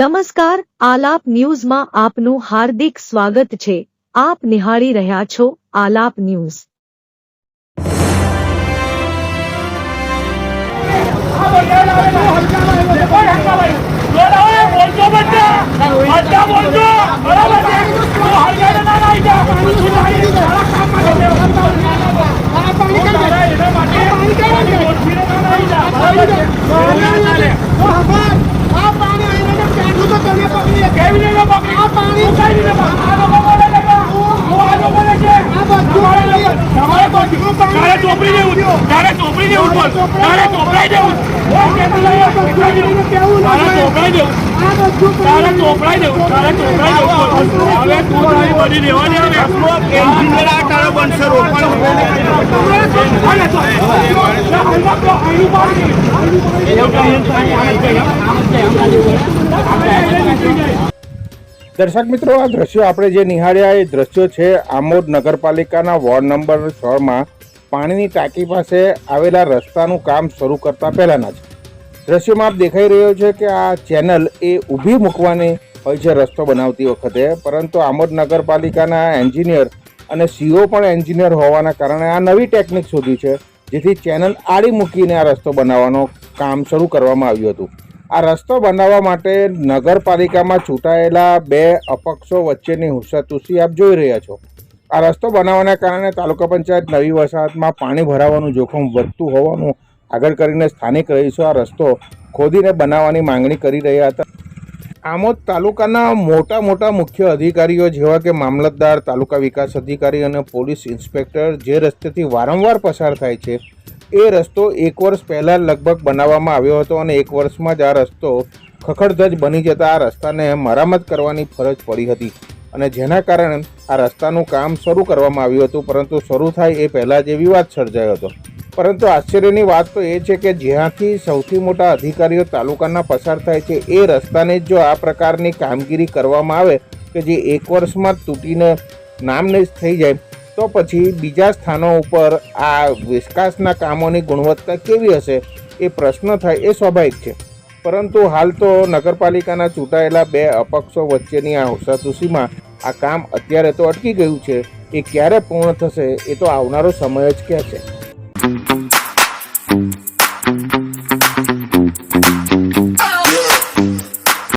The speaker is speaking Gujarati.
નમસ્કાર આલાપ ન્યૂઝમાં આપનું હાર્દિક સ્વાગત છે. આપ નિહાળી રહ્યા છો આલાપ ન્યૂઝ. તારે દેવું તારે ચોપડી દેવું બોલ તારે દર્શક મિત્રો, આ દ્રશ્યો આપણે જે નિહાળ્યા એ દ્રશ્યો છે આમોદ નગરપાલિકાના વોર્ડ નંબર છ માં પાણીની ટાંકી પાસે આવેલા રસ્તાનું કામ શરૂ કરતા પહેલાના છે દ્રશ્યમાં આપ દેખાઈ રહ્યો છે કે આ ચેનલ એ ઊભી મૂકવાની હોય છે રસ્તો બનાવતી વખતે, પરંતુ આમોદ નગરપાલિકાના એન્જિનિયર અને સીઓ પણ એન્જિનિયર હોવાના કારણે આ નવી ટેકનિક શોધી છે, જેથી ચેનલ આડી મૂકીને આ રસ્તો બનાવવાનો કામ શરૂ કરવામાં આવ્યું હતું. આ રસ્તો બનાવવા માટે નગરપાલિકામાં ચૂંટાયેલા બે અપક્ષો વચ્ચેની હુસાતુસી આપ જોઈ રહ્યા છો. આ રસ્તો બનાવવાના કારણે તાલુકા પંચાયત નવી વસાહતમાં પાણી ભરાવાનું જોખમ વધતું હોવાનું આગળ કરીને સ્થાનિક રહીશો આ રસ્તો ખોદીને બનાવવાની માંગણી કરી રહ્યા હતા. આમોદ તાલુકાના મોટા મોટા મુખ્ય અધિકારીઓ જેવા કે મામલતદાર, તાલુકા વિકાસ અધિકારી અને પોલીસ ઇન્સ્પેક્ટર જે રસ્તેથી વારંવાર પસાર થાય છે એ રસ્તો એક વર્ષ પહેલાં લગભગ બનાવવામાં આવ્યો હતો અને એક વર્ષમાં જ આ રસ્તો ખખડધજ બની જતા આ રસ્તાને મરામત કરવાની ફરજ પડી હતી. અને જેના કારણે આ રસ્તાનું કામ શરૂ કરવામાં આવ્યું હતું, પરંતુ શરૂ થાય એ પહેલાં જ વિવાદ સર્જાયો હતો. પરંતુ આશ્ચર્યની વાત તો એ છે કે જ્યાંથી સૌથી મોટા અધિકારીઓ તાલુકાના પસાર થાય છે, એ રસ્તાને જો આ પ્રકારની કામગીરી કરવામાં આવે કે જે એક વર્ષમાં તૂટીને નામને જ થઈ જાય તો પછી બીજા સ્થાનો ઉપર આ વિકાસના કામોની ગુણવત્તા કેવી હશે એ પ્રશ્ન થાય એ સ્વાભાવિક છે. પરંતુ હાલ તો નગરપાલિકાના ચૂંટાયેલા બે અપક્ષો વચ્ચેની આ હોસાતુસીમાં આ કામ અત્યારે તો અટકી ગયું છે. એ ક્યારે પૂર્ણ થશે એ તો આવનારો સમય જ કહેશે